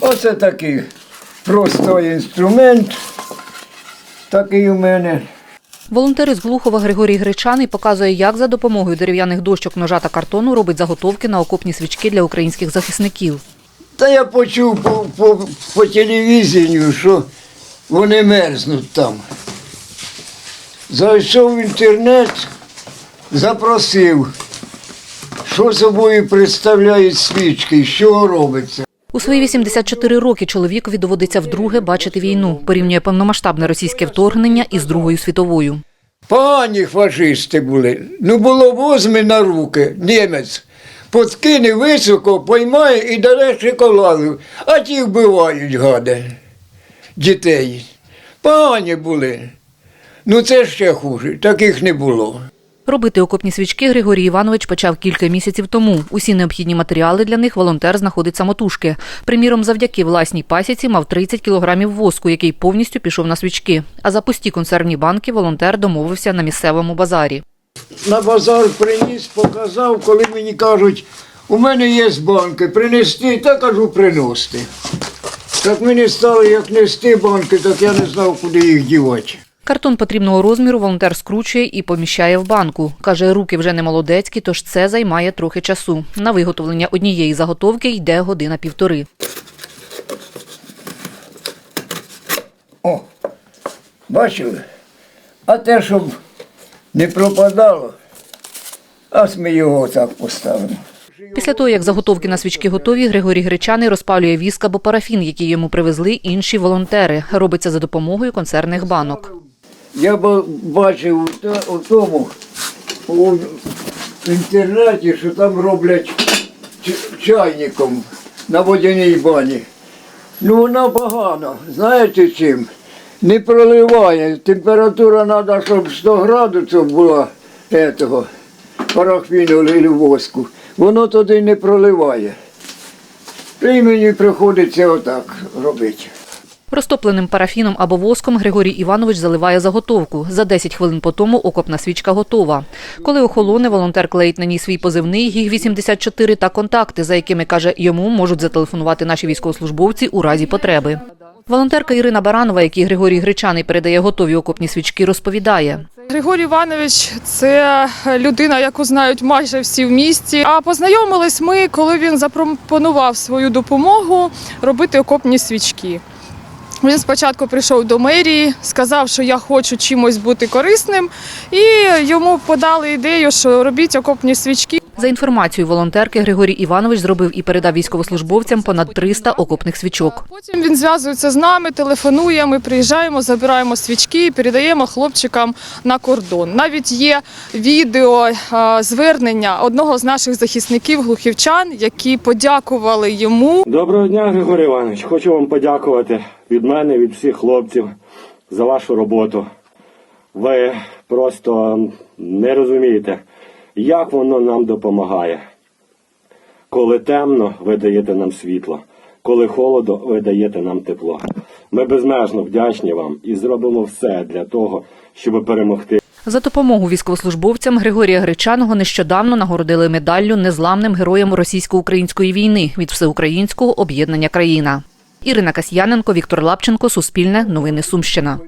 Оце такий простий інструмент. Такий у мене. Волонтер із Глухова Григорій Гречаний показує, як за допомогою дерев'яних дощок, ножа та картону робить заготовки на окопні свічки для українських захисників. Та я почув по, по, по телевізію, що вони мерзнуть там. Зайшов в інтернет, запросив, що собою представляють свічки, чого робиться. У свої 84 роки чоловікові доводиться вдруге бачити війну. Порівнює повномасштабне російське вторгнення із Другою світовою. Погані фашисти були. Ну було возьми на руки, німець. Подкине високо, поймає і дає шоколаду. А ті вбивають, гади, дітей. Погані були. Ну це ще хуже, таких не було. Робити окопні свічки Григорій Іванович почав кілька місяців тому. Усі необхідні матеріали для них волонтер знаходить самотужки. Приміром, завдяки власній пасіці мав 30 кілограмів воску, який повністю пішов на свічки. А за пусті консервні банки волонтер домовився на місцевому базарі. На базар приніс, показав, коли мені кажуть, у мене є банки, принести, та кажу, приносити. Так мені стало, як нести банки, так я не знав, куди їх дівати. Картон потрібного розміру волонтер скручує і поміщає в банку. Каже, руки вже не молодецькі, тож це займає трохи часу. На виготовлення однієї заготовки йде година півтори. О, бачили? А те, щоб не пропадало, ось ми його так поставимо. Після того, як заготовки на свічки готові, Григорій Гречаний розпалює віск або парафін, який йому привезли інші волонтери. Робиться за допомогою консервних банок. Я бачив у тому у інтернеті, що там роблять чайником на водяній бані. Ну вона погано, знаєте чим? Не проливає. Температура треба, щоб 100 градусів була этого, парафіну воску. Воно туди не проливає. І мені приходиться отак робити. Розтопленим парафіном або воском Григорій Іванович заливає заготовку. За 10 хвилин по тому окопна свічка готова. Коли охолоне, волонтер клеїть на ній свій позивний ГІГ-84 та контакти, за якими, каже, йому можуть зателефонувати наші військовослужбовці у разі потреби. Волонтерка Ірина Баранова, якій Григорій Гречаний передає готові окопні свічки, розповідає. Григорій Іванович це людина, яку знають майже всі в місті. А познайомились ми, коли він запропонував свою допомогу робити окопні свічки. Він спочатку прийшов до мерії, сказав, що я хочу чимось бути корисним, і йому подали ідею, що робіть окопні свічки. За інформацією волонтерки, Григорій Іванович зробив і передав військовослужбовцям понад 300 окопних свічок. Потім він зв'язується з нами, телефонує. Ми приїжджаємо, забираємо свічки і передаємо хлопчикам на кордон. Навіть є відео е, звернення одного з наших захисників глухівчан, які подякували йому Доброго дня, Григорій Іванович. Хочу вам подякувати від мене, від всіх хлопців за вашу роботу. Ви просто не розумієте, як воно нам допомагає. Коли темно, ви даєте нам світло, коли холодно, ви даєте нам тепло. Ми безмежно вдячні вам і зробимо все для того, щоб перемогти. За допомогу військовослужбовцям Григорія Гречаного нещодавно нагородили медаллю незламним героям російсько-української війни від всеукраїнського об'єднання країна. Ірина Касьяненко, Віктор Лапченко, Суспільне, Новини Сумщина.